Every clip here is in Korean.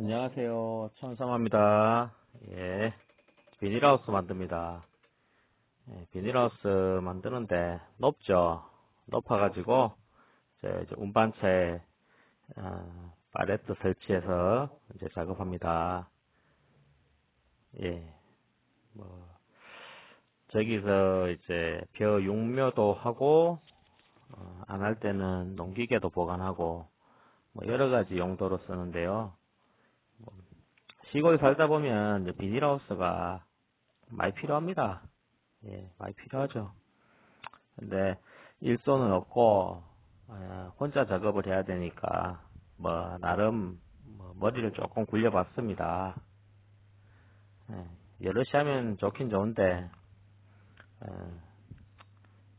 안녕하세요. 천성화입니다. 예. 비닐하우스 만듭니다. 예, 비닐하우스 만드는데 높죠? 높아가지고, 이제, 이제 운반차에, 어, 팔레트 설치해서 이제 작업합니다. 예. 뭐, 저기서 이제 벼 육묘도 하고, 어, 안 할 때는 농기계도 보관하고, 뭐 여러 가지 용도로 쓰는데요. 시골 살다 보면 비닐하우스가 많이 필요합니다. 예, 많이 필요하죠. 근데 일손은 없고 어, 혼자 작업을 해야 되니까 뭐 나름 뭐 머리를 조금 굴려봤습니다. 예, 여럿이 하면 좋긴 좋은데 어,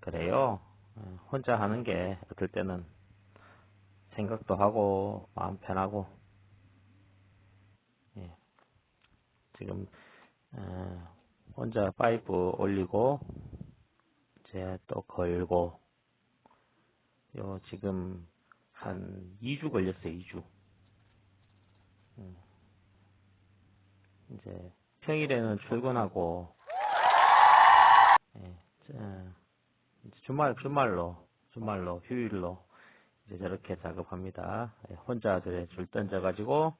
그래요. 어, 혼자 하는 게 어떨 때는 생각도 하고 마음 편하고 예. 지금 어, 혼자 파이프 올리고 이제 또 걸고 요 지금 한 2주 걸렸어요 2주 음. 이제 평일에는 출근하고 예, 주말 주말로 주말로 휴일로 이제 저렇게 작업합니다 예, 혼자 저래 줄 던져 가지고 어,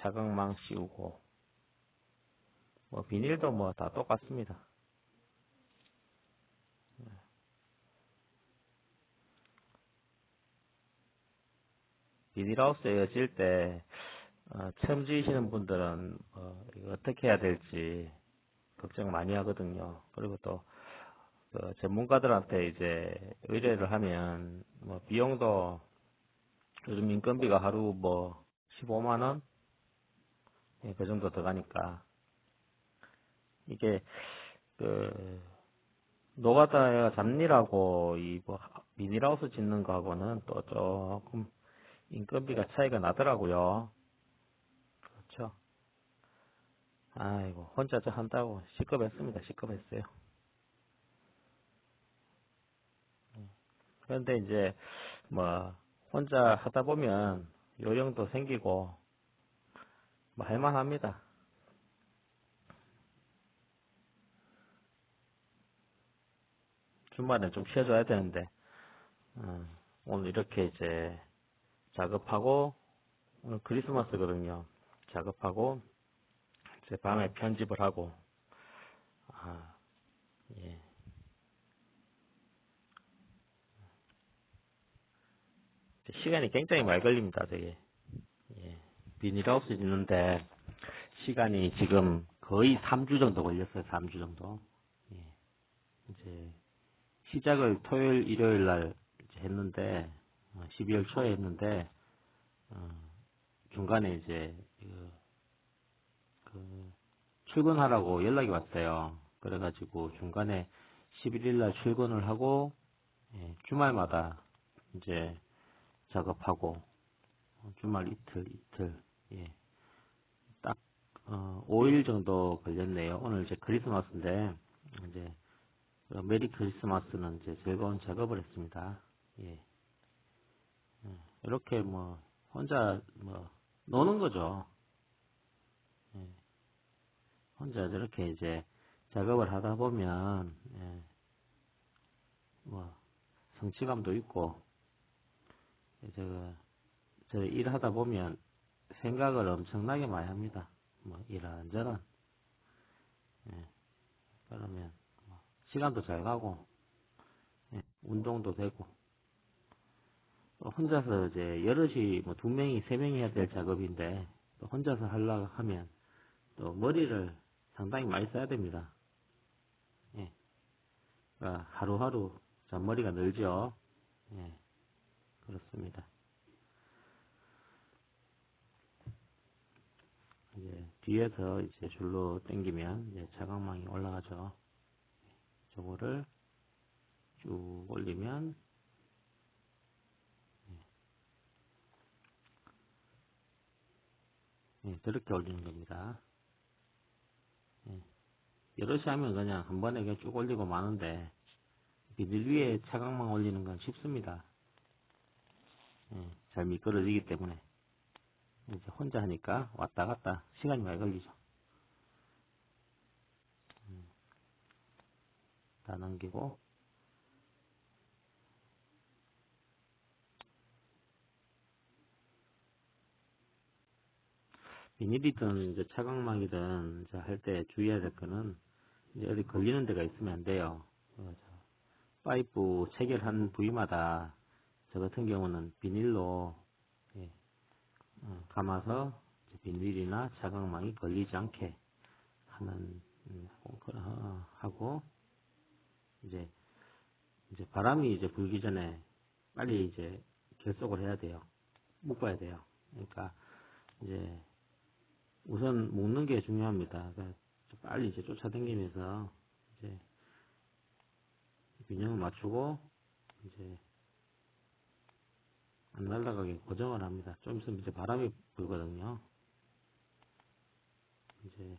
자각망 씌우고 뭐 비닐도 뭐 다 똑같습니다. 비닐하우스에 질 때, 어, 처음 지으시는 분들은, 어, 어떻게 해야 될지, 걱정 많이 하거든요. 그리고 또, 그 전문가들한테 이제 의뢰를 하면, 뭐, 비용도, 요즘 인건비가 하루 뭐, 15만원? 예, 그 정도 들어가니까. 이게, 그, 노가다 잡일하고, 이, 뭐, 비닐하우스 짓는 거하고는 또 조금, 인건비가 차이가 나더라고요. 그렇죠. 아이고, 혼자 저 한다고 시급했습니다. 시급했어요. 그런데 이제, 뭐, 혼자 하다 보면 요령도 생기고, 뭐, 할만합니다. 주말에 좀 쉬어줘야 되는데, 어, 오늘 이렇게 이제 작업하고, 오늘 크리스마스거든요. 작업하고, 제 밤에 편집을 하고, 아, 예. 시간이 굉장히 많이 걸립니다, 되게. 예. 비닐하우스 짓는데, 시간이 지금 거의 3주 정도 걸렸어요, 3주 정도. 예. 이제, 시작을 토요일, 일요일 날 했는데, 어, 12월 초에 했는데, 어, 중간에 이제, 그, 그, 출근하라고 연락이 왔어요. 그래가지고 중간에 11일 날 출근을 하고, 예, 주말마다 이제 작업하고, 어, 주말 이틀, 이틀, 예. 딱, 어, 5일 정도 걸렸네요. 오늘 이제 크리스마스인데, 이제, 어, 메리 크리스마스는 이제 즐거운 작업을 했습니다. 예. 예, 이렇게 뭐, 혼자 뭐, 노는 거죠. 예. 혼자 저렇게 이제 작업을 하다 보면, 예. 뭐, 성취감도 있고, 제가, 저 일하다 보면 생각을 엄청나게 많이 합니다. 뭐, 이런저런. 예. 그러면, 뭐 시간도 잘 가고, 예, 운동도 되고, 또 혼자서 이제 여럿이 뭐 두 명이 세 명이 해야 될 작업인데 또 혼자서 하려고 하면 또 머리를 상당히 많이 써야 됩니다. 예. 그러니까 하루하루 잔머리가 늘죠. 예. 그렇습니다. 이제 뒤에서 이제 줄로 당기면 이제 자각망이 올라가죠. 저거를 쭉 올리면 예, 저렇게 올리는 겁니다. 예, 여럿이 하면 그냥 한 번에 그냥 쭉 올리고 마는데 비닐 위에 차각망 올리는 건 쉽습니다. 예, 잘 미끄러지기 때문에 이제 혼자 하니까 왔다 갔다 시간이 많이 걸리죠. 음. 다 넘기고 비닐이든 이제 차광막이든 할 때 주의해야 될 거는 이제 어디 걸리는 데가 있으면 안 돼요. 그래서 파이프 체결한 부위마다 저 같은 경우는 비닐로 예, 어, 감아서 비닐이나 차광막이 걸리지 않게 하는 음, 어, 하고 이제 이제 바람이 이제 불기 전에 빨리 이제 결속을 해야 돼요. 묶어야 돼요. 그러니까 이제 우선 묶는 게 중요합니다. 그러니까 빨리 이제 쫓아다니면서 이제 균형을 맞추고 이제 안 날아가게 고정을 합니다. 좀 있으면 이제 바람이 불거든요. 이제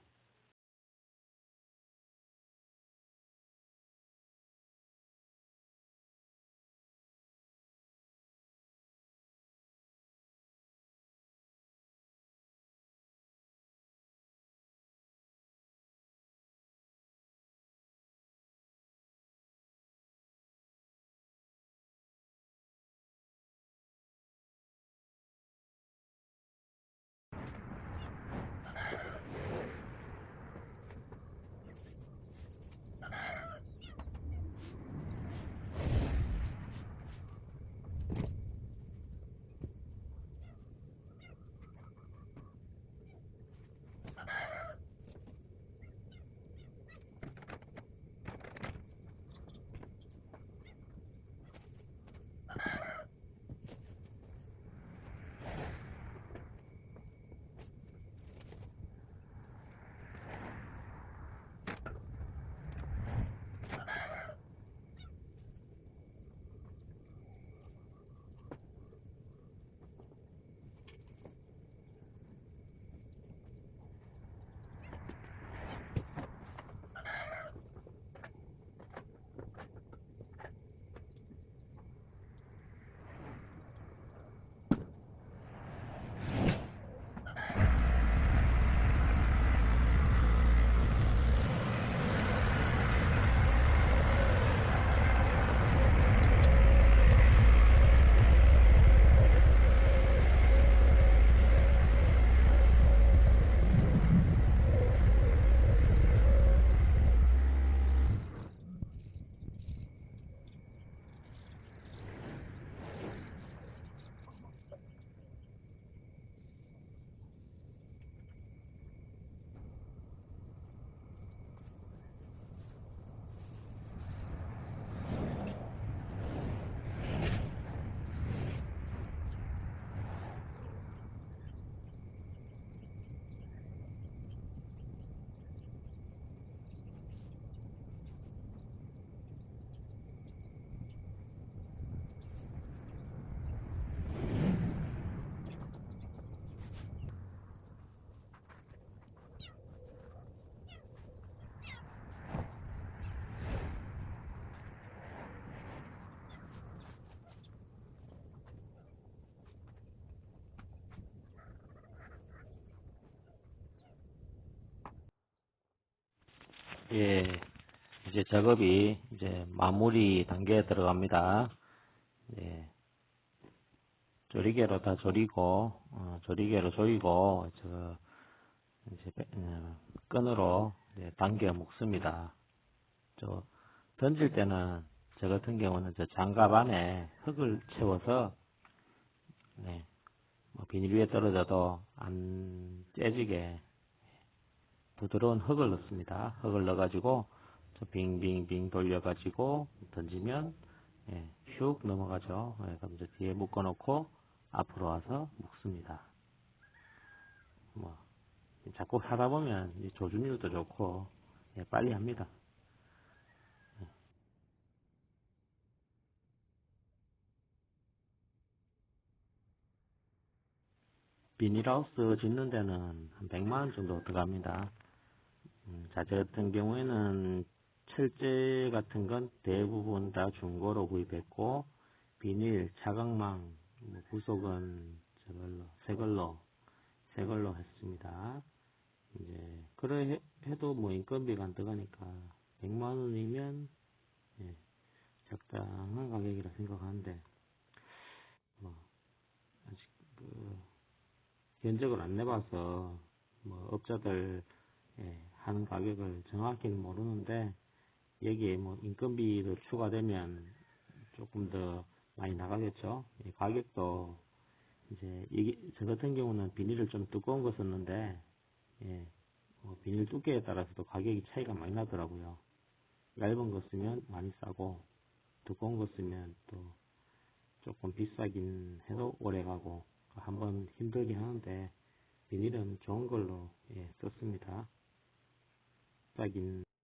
예, 이제 작업이 이제 마무리 단계에 들어갑니다. 예, 조리개로 다 조리고, 어, 조리개로 조이고, 저, 이제, 어, 끈으로 이제 당겨 묶습니다. 저, 던질 때는, 저 같은 경우는 저 장갑 안에 흙을 채워서, 네, 뭐 비닐 위에 떨어져도 안 째지게 부드러운 흙을 넣습니다. 흙을 넣어가지고 빙빙빙 돌려가지고 던지면 예, 슉 넘어가죠. 예, 그럼 이제 뒤에 묶어놓고 앞으로 와서 묶습니다. 뭐 자꾸 하다 보면 조준율도 좋고 예, 빨리 합니다. 예. 비닐하우스 짓는 데는 한 100만원 정도 들어갑니다. 음, 자재 같은 경우에는 철제 같은 건 대부분 다 중고로 구입했고 비닐, 차광망, 뭐 부속은 저걸로, 새 걸로 새 걸로 했습니다. 이제 그래 해- 해도 뭐 인건비가 안 들어가니까 100만 원이면 예, 적당한 가격이라 생각하는데 뭐 아직 그 견적을 안 내봐서 뭐 업자들 예, 하는 가격을 정확히는 모르는데 여기에 뭐 인건비도 추가되면 조금 더 많이 나가겠죠. 예, 가격도 이제 이게 저 같은 경우는 비닐을 좀 두꺼운 거 썼는데 예, 뭐 비닐 두께에 따라서도 가격이 차이가 많이 나더라고요. 얇은 거 쓰면 많이 싸고 두꺼운 거 쓰면 또 조금 비싸긴 해도 오래 가고 한번 힘들긴 하는데 비닐은 좋은 걸로 예, 썼습니다. 비싸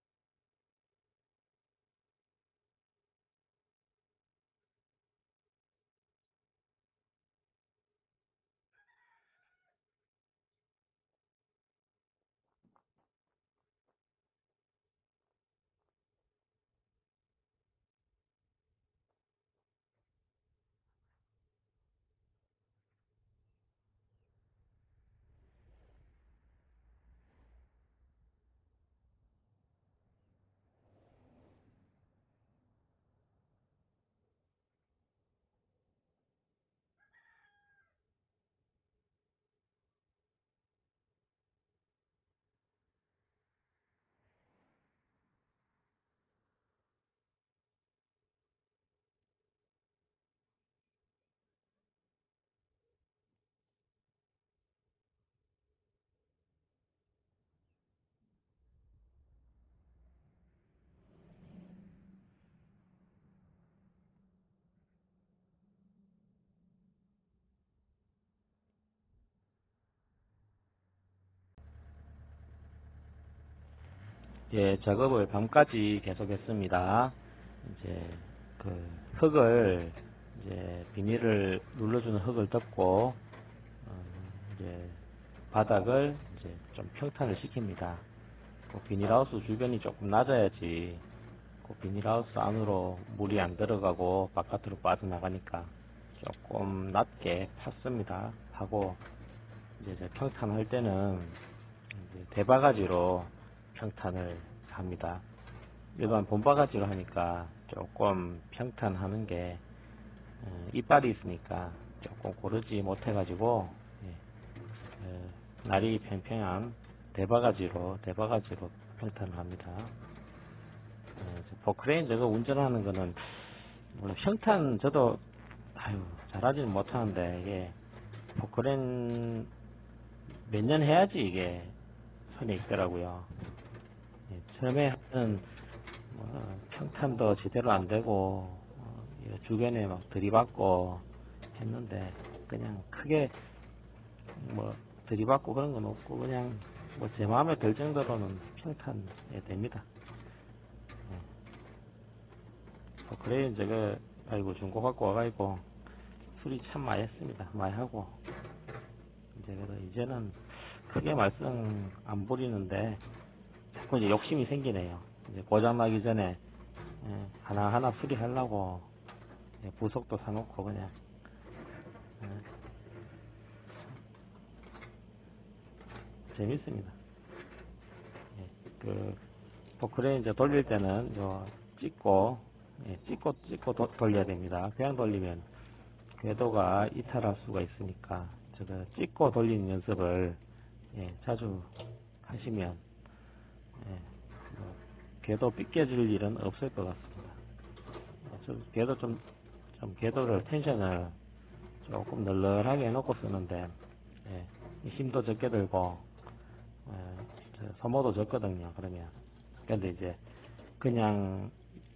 예, 작업을 밤까지 계속했습니다. 이제 그 흙을 이제 비닐을 눌러주는 흙을 덮고 어, 이제 바닥을 이제 좀 평탄을 시킵니다. 그 비닐하우스 주변이 조금 낮아야지 그 비닐하우스 안으로 물이 안 들어가고 바깥으로 빠져나가니까 조금 낮게 팠습니다. 하고 이제 저 평탄할 때는 이제 대바가지로 평탄을 합니다. 일반 본바가지로 하니까 조금 평탄하는 게 어, 이빨이 있으니까 조금 고르지 못해가지고 예, 어, 날이 팽팽한 대바가지로 대바가지로 평탄을 합니다. 어, 저 포크레인 저거 운전하는 거는 물론 평탄 저도 아유 잘하지는 못하는데 이게 포크레인 몇 년 해야지 이게 손에 있더라고요. 예, 처음에 하는 뭐, 평탄도 제대로 안 되고 어, 이 주변에 막 들이받고 했는데 그냥 크게 뭐 들이받고 그런 건 없고 그냥 뭐 제 마음에 들 정도로는 평탄이 됩니다. 예. 뭐 그래 저거 아이고 중고 갖고 와가지고 술이 참 많이 했습니다. 많이 하고 이제 그래서 이제는 크게 말씀 안 부리는데 자꾸 이제 욕심이 생기네요. 이제 고장 나기 전에 예, 하나하나 수리하려고 예, 부속도 사놓고 그냥 예, 재밌습니다. 예, 그 포크레인 이제 돌릴 때는 요 찍고 예, 찍고 찍고 도- 돌려야 됩니다. 그냥 돌리면 궤도가 이탈할 수가 있으니까 저거 찍고 돌리는 연습을 예, 자주 하시면 궤도 삐껴질 일은 없을 것 같습니다. 어, 좀 궤도 좀, 좀 궤도를 텐션을 조금 널널하게 해놓고 쓰는데 예, 힘도 적게 들고 예, 저 소모도 적거든요. 그러면 근데 이제 그냥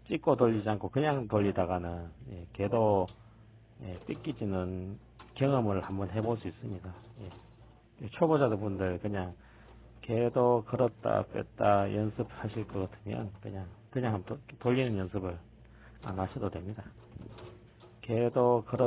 찍고 돌리지 않고 그냥 돌리다가는 예, 궤도 예, 삐끼지는 경험을 한번 해볼 수 있습니다. 예. 초보자들 분들 그냥 걔도 걸었다 뺐다 연습하실 것 같으면 그냥 그냥 한번 도- 돌리는 연습을 안 하셔도 됩니다. 걔도 걸었